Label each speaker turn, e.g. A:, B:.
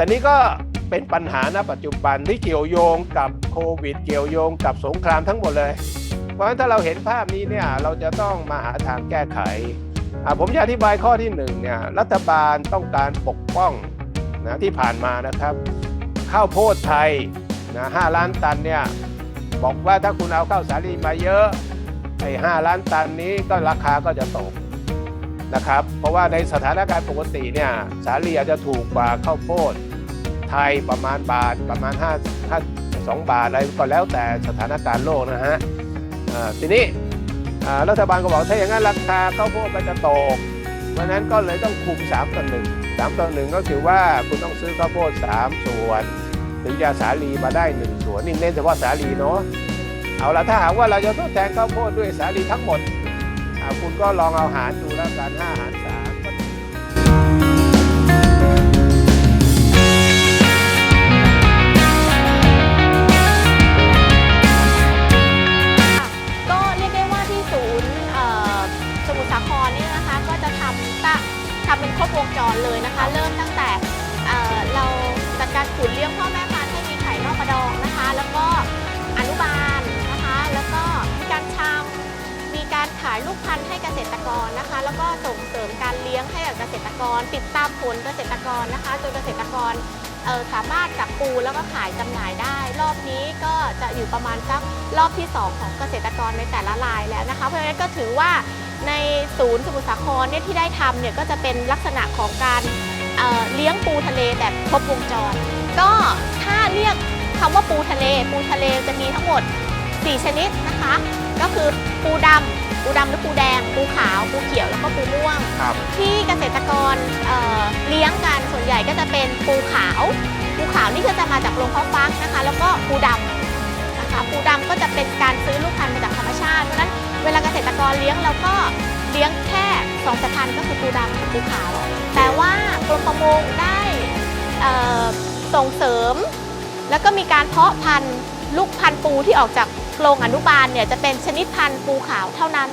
A: แต่นี้ก็เป็นปัญหาณปัจจุบันที่เกี่ยวโยงกับโควิด เกี่ยวโยงกับสงครามทั้งหมดเลย เพราะฉะนั้นถ้าเราเห็นภาพนี้เนี่ยเราจะต้องมาหาทางแก้ไข ผมจะอธิบายข้อที่หนึ่งเนี่ยรัฐบาลต้องการปกป้องนะที่ผ่านมานะครับ ข้าวโพดไทยนะห้าล้านตันเนี่ยบอกว่าถ้าคุณเอาข้าวสาลีมาเยอะไอ้ห้าล้านตันนี้ก็ราคาก็จะตกนะครับ เพราะว่าในสถานการณ์ปกติเนี่ยสาลีอาจจะถูกกว่าข้าวโพด ไทยประมาณบาทประมาณ5 5 2บาทอะไรก็แล้วแต่สถานการณ์โลกนะฮะทีนี้รัฐบาลก็บอกถ้าอย่างนั้นราคาข้าวโพดมันจะตก เพราะนั้นก็เลยต้องคุม3ต่อ1 3ต่อ1ก็คือว่าคุณต้องซื้อข้าวโพด3ส่วน ถึงจะสาลีมาได้ 1 ส่วนนี่เน้นเฉพาะสาลีเนาะเอาละถ้าหากว่าเราจะทดแทนข้าวโพดด้วยสาลีทั้งหมดคุณก็ลองเอาหารดูแล้วกัน5หาร3
B: ทำเป็นครบวงจรเลยนะคะ เริ่มตั้งแต่เอ่อเราจัดการขุนเลี้ยงพ่อแม่พันธุ์ให้มีไข่นอกกระดองนะคะ แล้วก็อนุบาลนะคะ แล้วก็มีการชำมีการขายลูกพันธุ์ให้เกษตรกรนะคะ แล้วก็ส่งเสริมการเลี้ยงให้กับเกษตรกร ติดตามผลเกษตรกรนะคะจนเกษตรกรเอ่อสามารถจับปูแล้วก็ขายจำหน่ายได้ รอบนี้ก็จะอยู่ประมาณสักรอบที่ 2 ของเกษตรกรในแต่ละรายแล้วนะคะ เพราะฉะนั้นก็ถือว่า ในศูนย์สมุทรสาครเนี่ยที่ได้ทำเนี่ยก็จะเป็นลักษณะของการเอ่อเลี้ยงปูทะเลแบบครบวงจร ก็ถ้าเรียกคำว่าปูทะเล ปูทะเลจะมีทั้งหมด 4 ชนิดนะคะ ก็คือปูดำปูดำหรือปูแดง ปูขาว ปูเขียวแล้วก็ปูม่วง
A: ครับ
B: ที่เกษตรกรเอ่อเลี้ยงกันส่วนใหญ่ก็จะเป็นปูขาว ปูขาวนี่ก็จะมาจากโรงเพาะฟักนะคะ แล้วก็ปูดำนะคะ ปูดำก็จะเป็นการซื้อลูกพันธุ์มาจากธรรมชาติเพราะฉะนั้น เวลาเกษตรกรเลี้ยงเราก็เลี้ยงแค่สองสายพันธุ์ก็คือปูดำกับปูขาว แต่ว่ากรมประมงได้ส่งเสริม แล้วก็มีการเพาะพันธุ์ลูกพันธุ์ปูที่ออกจากโรงอนุบาลเนี่ยจะเป็นชนิดพันธุ์ปูขาวเท่านั้น